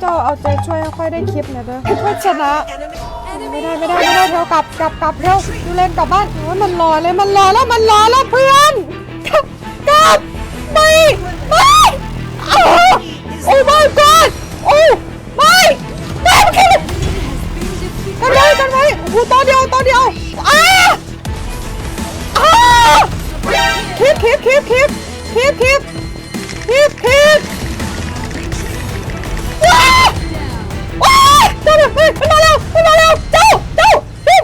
เจ้าเอาใจช่วยค่อยได้คลิปน่อยเด้อค่อยชนะ ไม่ได้ไม่ได้ไม่ได้เทวกลับกลับกลับเร็วดูเล่นกลับบ้านโอ้ยมันรอเลยมันรอแล้วมันรอแล้วเพื่อนกลับกลับไม่ไม่โอ้โอ้ my god โอ้ไม่ไม่กันไว้กันไว้โอ้โหตัวเดียวตัวเดียวอ้าอ้าคลิปคลิปคลิปคลิปคลิปคลิปคลิปคลิปายเจ้าเฮ้ยมันมาแล้วมันมาแล้วเจ้าเจ้าเฮ้ย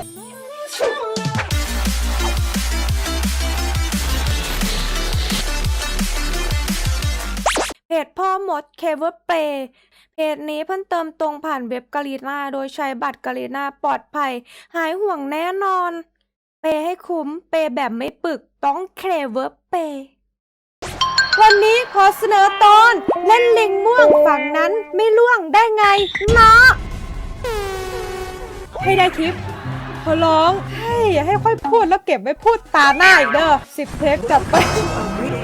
เพจพ่อมดเคเวอร์เปย์เพจนี้เพิ่มเติมตรงผ่านเว็บกาลีนาโดยใช้บัตรกาลีนาปลอดภัย หายห่วงแน่นอน เปย์ให้คุ้ม เปย์แบบไม่ปึกต้องเคเวอร์เปย์วันนี้ขอเสนอตอน เล่นลิงม่วงฝั่งนั้นไม่ล่วงได้ไงเนาะ ให้ได้คลิปขอร้องให้อย่าให้ค่อยพูดแล้วเก็บไว้พูดตาหน้าอีกเด้อสิบเทคจับไป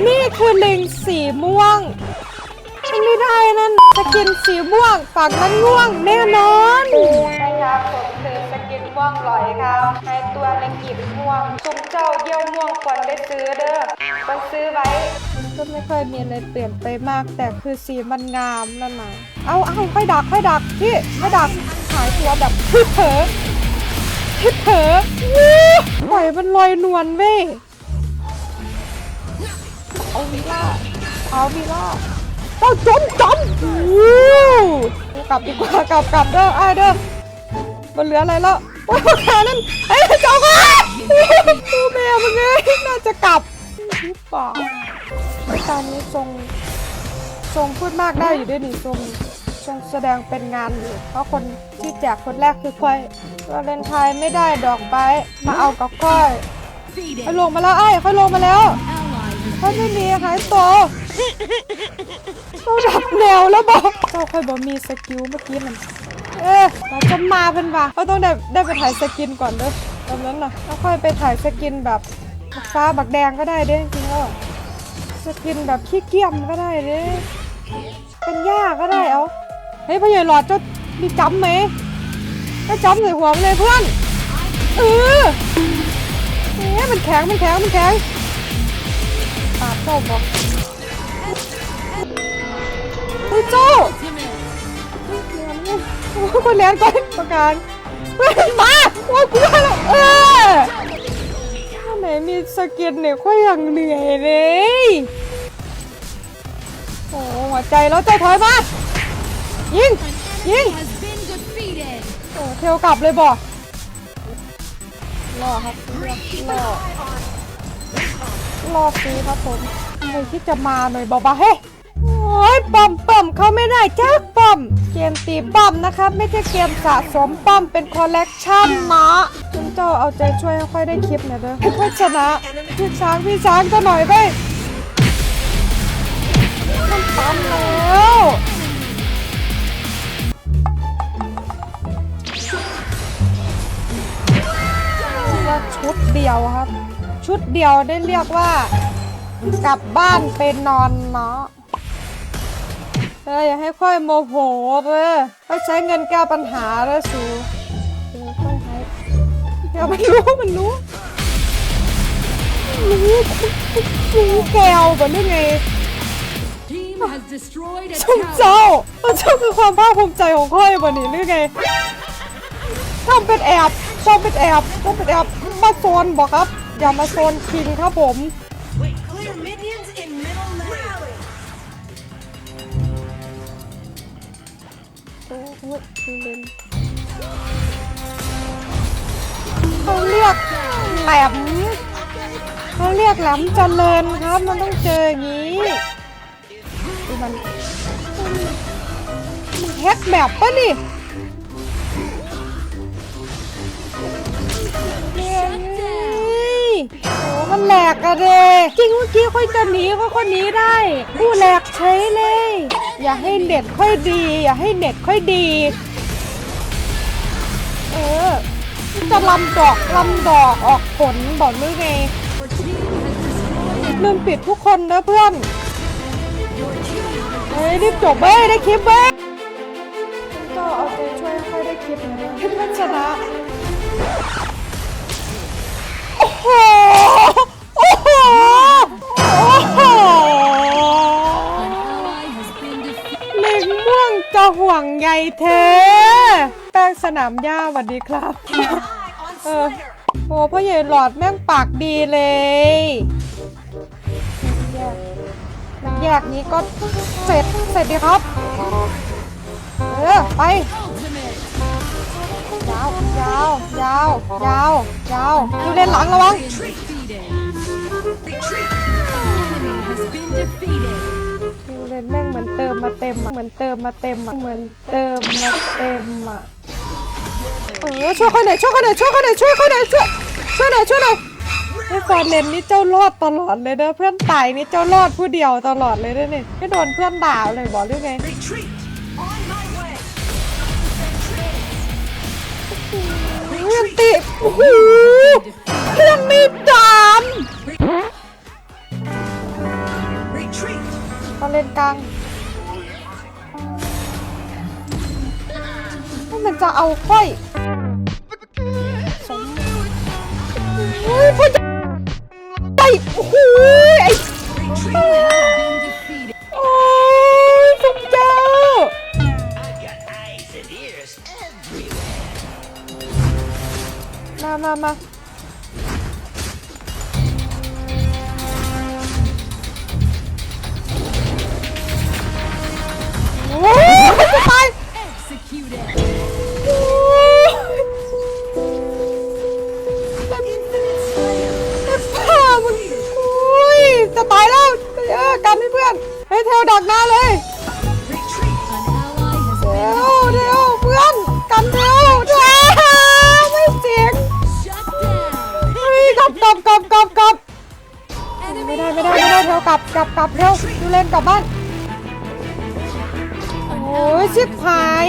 นี่คือลิงสีม่วงมันไม่ได้นั่นสกินสีม่วงฝั่งนั้นม่วงแน่นอนใช่ครับผมคือสกินม่วงลอยครับในตัวในกีบม่วงคุมเจ้าเยี่ยวม่วงควรได้ซื้อเด้อควรซื้อไว้ก็ไม่ค่อยมีอะไรเปลี่ยนไปมาก แต่คือสีมันงามนั่นนะเอาเอาค่อยดักค่อยดักพี่ค่อยดักหายตัวแบบพี่เผลอพี่เผลอวู้ปล่อยมันลอยนวลเว้ยเอาวีล่าเอาวีล่าเอาจมจมวู้กลับดีกว่ากลับกลับเด้อไอ้เด้อมันเหลืออะไรแล้วโอ้ยแค่นั้นไอ้ยเจ้าค่ะโอ้แม่มึงเอ้ยน่าจะกลับหรือเปล่าตอนนี้ทรงทรงพูดมากได้อยู่ด้วยนี่ทรง แสดงเป็นงานอยู่ เพราะคนที่แจกคนแรกคือค่อยวาเลนไทน์ไม่ได้ดอกไม้มาเอากับค่อยค่อยลงมาแล้วไอ้ยค่อยลงมาแล้วค่อยไม่มีหายตัวต้องดับแนวแล้วบอกเจ้าค่อยบอกมีสกิลเมื่อกี้มันเอ๊ะเราจะมาเป็นว่ะเราต้องได้ได้ไปถ่ายสกินก่อนเด้อตอนนั้นน่ะแล้วค่อยไปถ่ายสกินแบบบักฟ้าบักแดงก็ได้เด้จริงๆแล้วสกินแบบขี้เกียจก็ได้เด้เป็นหญ้าก็ได้เอา เฮ้ยพ่อใหญ่หลอดเจะมีจำไหมก็จำใส่หัวมันเลยเพื่อนเออเอ๊ะมันแข็งมันแข็งมันแข็งปาดโจ้บอกเฮ้ยโจ้คนเลี้ยงก่อนประการเฮ้ยมาโอ้ยกูได้แล้วเออถ้าไหนมีสกินเนี่ยค่อยยังเหนื่อยเลยโอ้หัวใจแล้วใจถอยมา ยิง ยิง โอ้เทลกลับเลยบอกรอครับเลือรอรอฟรีครับผมใครที่จะมาหน่อยบอกมาเฮ้ยโอ้ยปอมปอมเขาไม่ได้จ้าป้อม เกมตีปอมนะครับ ไม่ใช่เกมสะสมปอมเป็นคอลเลกชันนะคุณเจ้าเอาใจช่วยค่อยได้คลิปหน่อยเด้อค่อยชนะพี่ช้างพี่ช้างก็หน่อยไปมันปั๊มแล้ว ว่าชุดเดียวครับ ชุดเดียวได้เรียกว่า กลับบ้านไปนอนเนาะเอออย่าให้ค่อยโมโหเว้ยค่อยใช้เงินแก้ปัญหาแล้วสูเออค่อยใช้เดี๋ยวมันรู้มันรู้รู้รู้แก้วแบบนี้ไง Team has destroyed a ชม tower. เจ้าเจ้าคือความภาคภูมิใจของค่อยแบบนี้หรือไงทำเป็นแอบชอบเป็นแอบชอบเป็นแอบ มาโซนบอกครับ อย่ามาโซนคิงครับผม Wait, clear minions in middle lane. โอ้โหเล่นเขาเรียกแหลมเขาเรียกแหลมเจริญครับมันต้องเจออย่างนี้ดูมันมันแฮกแบบปะนี่ โอ้มันแหลกอะเดจริงเมื่อกี้ค่อยจะหนีก็ค่อยหนีได้ผู้แหลกใช้เลย อย่าให้เน็ตค่อยดี อย่าให้เน็ตค่อยดี เออจะลำดอกลำดอกออกผลบอกด้วยไงลืมปิดทุกคนนะเพื่อนเฮ้ยรีบจบเบ้ได้คลิปเบ้ก็เอาใจช่วยค่อยได้คลิปนะคิดว่าชนะ ห โอโห โอ้โห เล็งม่วงจะห่วงใยเท แป้งสนามหญ้าสวัสดีครับ เออ โอ้พ่อใหญ่หลอดแม่งปากดีเลย แยกนี้ก็เสร็จ เสร็จดีครับ เออ ไป ยาวยาวยาวยาวยาวดูเลนหลังระวัง Been defeated. Enemy has been defeated. ดูเลนแม่งเหมือนเติมมาเต็มอะเหมือนเติมมาเต็มอะเหมือนเติมมาเต็มอะเออช่วยเขาหน่อยช่วยเขาหน่อยช่วยเขาหน่อยช่วยเขาหน่อยช่วยช่วยหน่อยช่วยหน่อยไอ้ฟอนเลนนี่เจ้ารอดตลอดเลยเด้อเพื่อนตายนี่เจ้ารอดผู้เดียวตลอดเลยเด้อนี่ไม่โดนเพื่อนด่าเลยบอกหรือไง เพื่อนติโอ้โหเรื่องมีดามตอนเลนกลางมันจะเอาค่อย ได้ไม่ได้ไม่ได้เทลกลับกลับกลับเร็วดูเล่นกลับบ้านโอ้ยชิบหาย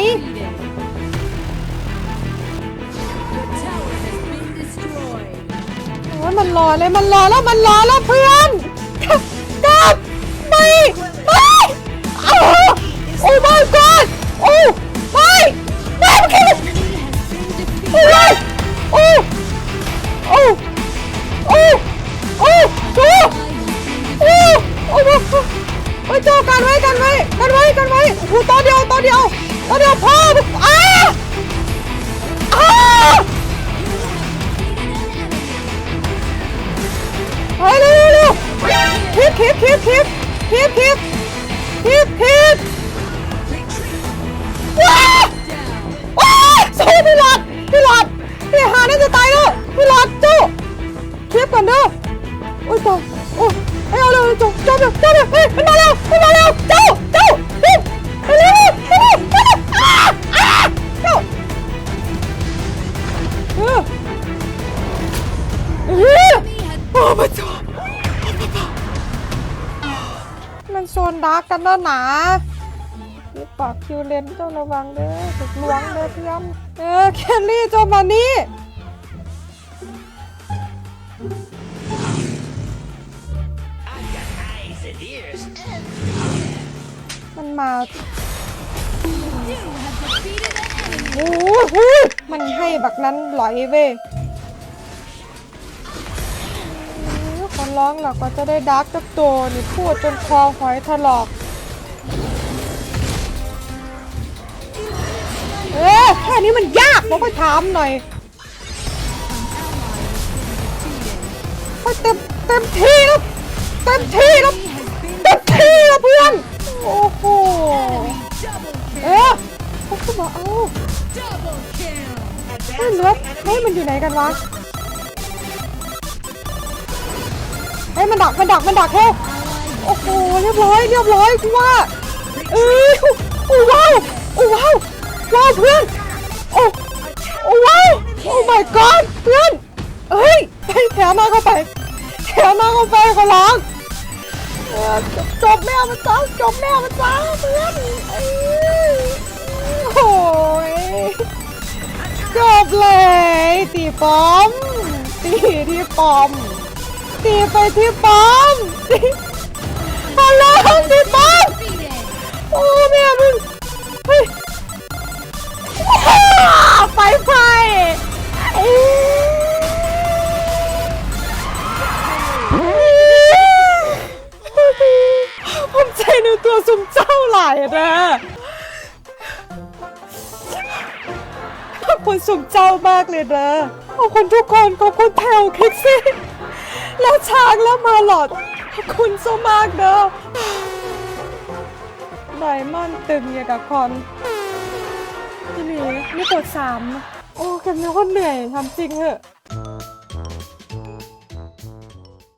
โอ้ยมันรอเลยมันรอแล้วมันรอแล้วเพื่อน โอ้ยโจกันไว้กันไว้กันไว้กันไว้โอ้โหตัวเดียวตัวเดียวตัวเดียวพ่ออ้าอ้าเฮ้ยเร็วเร็วคลิปคลิปคลิปคลิปคลิปคลิปคลิปคลิป โอ้พระเจ้ามันโซนดาร์กกันแล้วหนาคิวปากคิวเลนเจ้าระวังเด้อถูกลวงเด้อเพื่อนเออแคลรี่เจ้ามานี่มันมา โอ้โหมันให้บักนั้นหลอยเว้ยเออขอร้องหรอกก็จะได้ดาร์กกับตัวนี่พูดจนคอหอยถลอกเออแค่นี้มันยากบอกก็ถามหน่อย An ally has been defeated. โอ้ยเต็มเต็มที่แล้วเต็มที่แล้วเต็มที่แล้วเพื่อนโอ้โห double เอ kill. อเขาก็บอกเอ้า Double kill. เฮ้ยเหลือเฮ้ยมันอยู่ไหนกันวะเฮ้ยมันดักมันดักมันดักแค่ Ally โอ้โหเรียบร้อยเรียบร้อยกูว่าเอ้ยโอ้ว้าวโอ้ว้าวว้าวเพื่อนโอ้โอ้ว้าวโอ้ my god เพื่อนเฮ้ยไปแถวหน้าเข้าไปแถวหน้าเข้าไปขอร้องเออจบจบแม่มันจ้าจบแม่มันจ้าเพื่อนเอ้ย โหยจบเลยตีป้อมตีที่ป้อมตีไปที่ป้อมตีขอร้องที่ป้อม คุณสุ่มเจ้ามากเลยนะขอบคุณทุกคนขอบคุณแถวคิกซี่แล้วช้างแล้วมาหลอดขอบคุณโซมากเด้อไดมอนด์ตึงอย่างกับคอนที่นี่นี่กดสามโอ้แกมีคนเหนื่อยทำจริงเหอะ